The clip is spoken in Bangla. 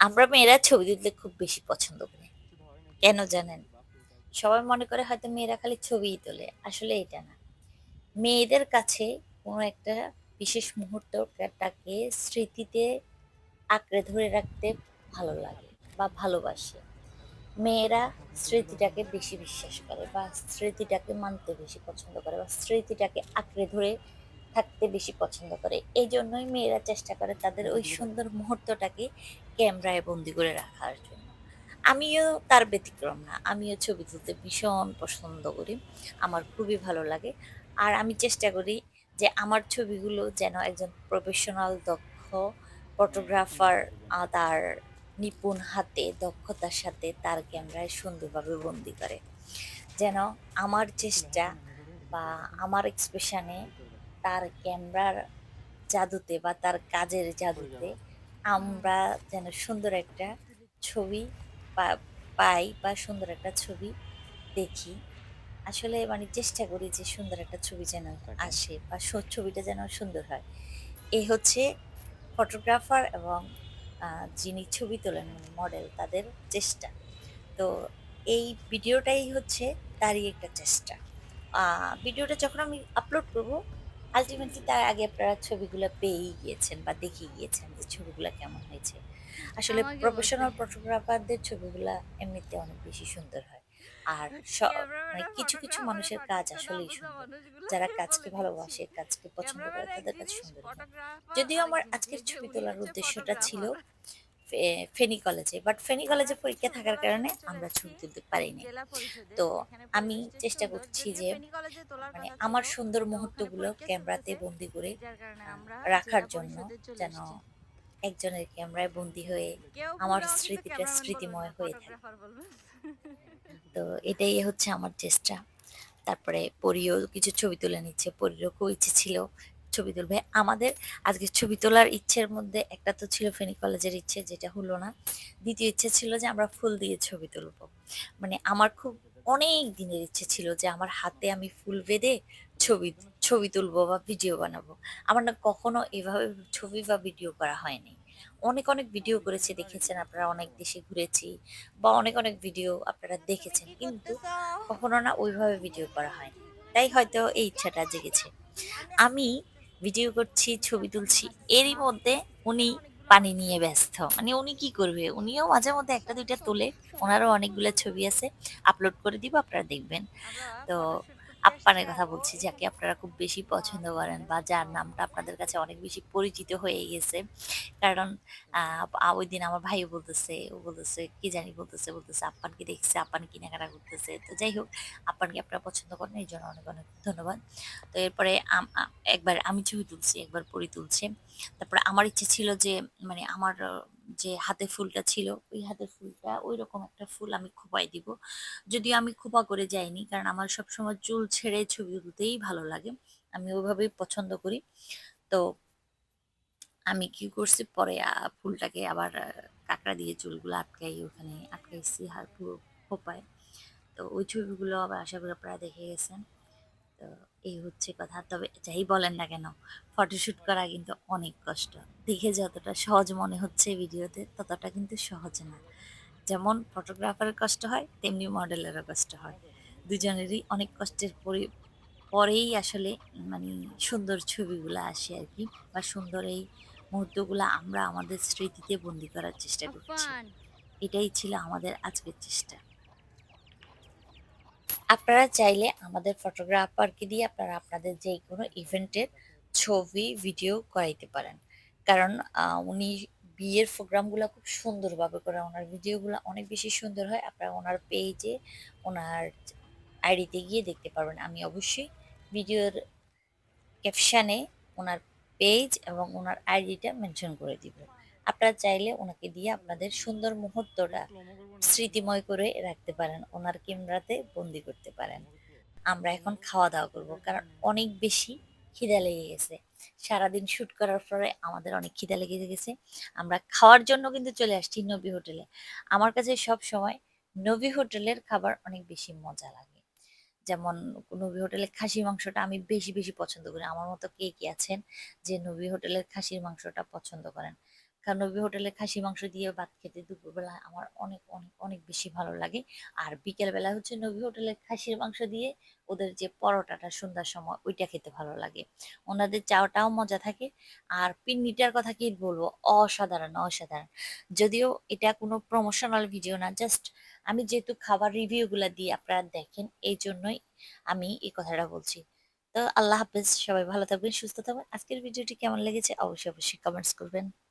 আমরা মেয়েরা ছবি তুলতে খুব বেশি পছন্দ করি। কেন জানেন? সবাই মনে করে হয়তো মেয়েরা খালি ছবিই তোলে। আসলে এটা না। মেয়েদের কাছে কোনো একটা বিশেষ মুহূর্তটাকে স্মৃতিতে আঁকড়ে ধরে রাখতে ভালো লাগে বা ভালোবাসে। মেয়েরা স্মৃতিটাকে বেশি বিশ্বাস করে বা স্মৃতিটাকে মানতে বেশি পছন্দ করে বা স্মৃতিটাকে আঁকড়ে ধরে থাকতে বেশি পছন্দ করে। এই জন্যই মেয়েরা চেষ্টা করে তাদের ওই সুন্দর মুহূর্তটাকে ক্যামেরায় বন্দি করে রাখার জন্য। আমিও তার ব্যতিক্রম না আমিও ছবি তুলতে ভীষণ পছন্দ করি। আমার খুবই ভালো লাগে। আর আমি চেষ্টা করি যে আমার ছবিগুলো যেন একজন প্রফেশনাল দক্ষ ফটোগ্রাফার তার নিপুণ হাতে দক্ষতার সাথে তার ক্যামেরায় সুন্দরভাবে বন্দি করে। যেন আমার চেষ্টা বা আমার এক্সপ্রেশনে তার ক্যামেরার জাদুতে বা তার কাজের জাদুতে আমরা যেন সুন্দর একটা ছবি পাই বা সুন্দর একটা ছবি দেখি। আসলে মানে চেষ্টা করি যে সুন্দর একটা ছবি যেন আসে বা ছবিটা যেন সুন্দর হয়। এই হচ্ছে ফটোগ্রাফার এবং যিনি ছবি তোলেন মানে মডেল তাদের চেষ্টা। তো এই ভিডিওটাই হচ্ছে তারই একটা চেষ্টা। ভিডিওটা যখন আমি আপলোড করব আলটিমেটলি তার আগে আপনারা ছবিগুলো পেয়েই গিয়েছেন বা দেখে গিয়েছেন যে ছবিগুলো কেমন হয়েছে। আসলে প্রফেশনাল ফটোগ্রাফারদের ছবিগুলো এমনিতে অনেক বেশি সুন্দর হয়। আর সব মানে কিছু কিছু মানুষের কাজ আসলেই সুন্দর। যারা কাজকে ভালোবাসে কাজকে পছন্দ করে তাদের কাছে সুন্দর যদিও আমার আজকের ছবি তোলার উদ্দেশ্যটা ছিল ফেনী কলেজে বাট ফেনী কলেজে পরীক্ষা থাকার কারণে আমরা ছবি তুলতে পারিনি। তো আমি চেষ্টা করছি যে মানে আমার সুন্দর মুহূর্তগুলো ক্যামেরাতে বন্দি করে রাখার জন্য যেন একজনের ক্যামেরায় বন্দি হয়ে আমার স্মৃতিটা স্মৃতিময় হয়ে থাকে। তো এটাই হচ্ছে আমার চেষ্টা। তারপরে পরিও কিছু ছবি তুলে নিচ্ছে পরিরও খুব ইচ্ছে ছিল ছবি তুলবে। আমাদের আজকে ছবি তোলার ইচ্ছের মধ্যে একটা তো ছিল ফেনী কলেজের ইচ্ছে, যেটা হলো না। দ্বিতীয় ইচ্ছে ছিল যে আমরা ফুল দিয়ে ছবি তুলবো। মানে আমার খুব অনেক দিনের ইচ্ছে ছিল যে আমার হাতে আমি ফুল বেঁধে ছবি ছবি তুলবো বা ভিডিও বানাবো। আমার না কখনো এভাবে ছবি বা ভিডিও করা হয়নি। অনেক অনেক ভিডিও করেছি, দেখেছেন আপনারা, অনেক দেশে ঘুরেছি বা অনেক অনেক ভিডিও আপনারা দেখেছেন, কিন্তু কখনো না ওইভাবে ভিডিও করা হয়নি। তাই হয়তো এই ইচ্ছাটা জেগেছে। আমি ভিডিও করছি, ছবি তুলছি, এরই মধ্যে উনি পানি নিয়ে ব্যস্ত। মানে উনি কি করবে? উনিও মাঝে মধ্যে একটা দুইটা তোলে, ওনারও অনেকগুলো ছবি আছে আপলোড করে দিব, আপনারা দেখবেন। তো আপ্পানের কথা বলছি, যাকে আপনারা খুব বেশি পছন্দ করেন বা যার নামটা আপনাদের কাছে অনেক বেশি পরিচিত হয়ে গেছে। কারণ ওই দিন আমার ভাইও বলতেছে, ও বলতেছে, কি জানি? বলতেছে বলতেছে আপ্পানকে দেখছে? আপ্পান কেনাকাটা করতেছে। তো যাই হোক, আপ্পানকে আপনারা পছন্দ করেন, এই জন্য অনেক অনেক ধন্যবাদ। তো এরপরে একবার আমি ছবি তুলছি, একবার পরি তুলছে। তারপরে আমার ইচ্ছে ছিল যে মানে আমার যে হাতে ফুলটা ছিল, ওই হাতে ফুলটা ওই রকম একটা ফুল আমি খোপায় দিব যদিও আমি খোপা করে যাইনি, কারণ আমার সবসময় চুল ছেড়ে ছবি তুলতেই ভালো লাগে আমি ওইভাবেই পছন্দ করি তো আমি কি করছি, পরে ফুলটাকে আবার কাঁকড়া দিয়ে চুলগুলো আটকাই, ওখানে আটকাইছি আর পুরো খোঁপায়। তো ওই ছবিগুলো আবার আশা করি আপনারা দেখে গেছেন। তো এই হচ্ছে কথা। তবে যাই বলেন না কেন ফটোশুট করা কিন্তু অনেক কষ্ট। দেখে যতটা সহজ মনে হচ্ছে ভিডিওতে ততটা কিন্তু সহজ না। যেমন ফটোগ্রাফারের কষ্ট হয় তেমনি মডেলেরও কষ্ট হয়। দুজনেরই অনেক কষ্টের পরি পরেই আসলে মানে সুন্দর ছবিগুলা আসে আর কি বা সুন্দর এই মুহূর্তগুলো আমরা আমাদের স্মৃতিতে বন্দি করার চেষ্টা করছি। এটাই ছিল আমাদের আজকের চেষ্টা। আপনারা চাইলে আমাদের ফটোগ্রাফারকে দিয়ে আপনারা আপনাদের যে কোনো ইভেন্টের ছবি, ভিডিও করাইতে পারেন। কারণ উনি বিয়ের প্রোগ্রামগুলো খুব সুন্দরভাবে করে। ওনার ভিডিওগুলো অনেক বেশি সুন্দর হয়। আপনারা ওনার পেজে ওনার আইডিতে গিয়ে দেখতে পারবেন। আমি অবশ্যই ভিডিওর ক্যাপশানে ওনার পেজ এবং ওনার আইডিটা মেনশন করে দিব। আপনারা চাইলে ওনাকে দিয়ে আপনাদের সুন্দর মুহূর্তটা স্মৃতিময় করে রাখতে পারেন। ওনার ক্যামেরাতে বন্দি করতে পারেন। আমরা এখন খাওয়া-দাওয়া করব। কারণ অনেক বেশি খিদা লেগে গেছে। সারাদিন শুট করার পরে আমাদের অনেক খিদা লেগে গেছে। আমরা খাওয়ার জন্য কিন্তু চলে আসছি নবী হোটেলে। আমার কাছে সবসময় নবী হোটেলের খাবার অনেক বেশি মজা লাগে। যেমন নবী হোটেলের খাসির মাংসটা আমি বেশি, বেশি পছন্দ করি। আমার মতো কে, কে আছেন যে নবী হোটেলের খাসির মাংসটা পছন্দ করেন? কারণ নবী হোটেলে খাসি মাংস দিয়ে ভাত খেতে দুপুরবেলা আমার অনেক অনেক অনেক বেশি ভালো লাগে। আর বিকেলবেলা হচ্ছে নবী হোটেলে খাসির মাংস দিয়ে ওদের যে পরোটাটা সন্ধ্যার সময় ওইটা খেতে ভালো লাগে। ওনাদের চাওটাও মজা থাকে। আর পিন্নিটার কথা কি বলব? অসাধারণ অসাধারণ। যদিও এটা কোনো প্রমোশনাল ভিডিও না জাস্ট আমি যেহেতু খাবার রিভিউগুলো দিয়ে আপনারা দেখেন, এই জন্যই আমি এই কথাটা বলছি। তো আল্লাহ হাফেজ, সবাই ভালো থাকবেন, সুস্থ থাকবেন। আজকের ভিডিওটি কেমন লেগেছে? অবশ্যই অবশ্যই কমেন্টস করবেন।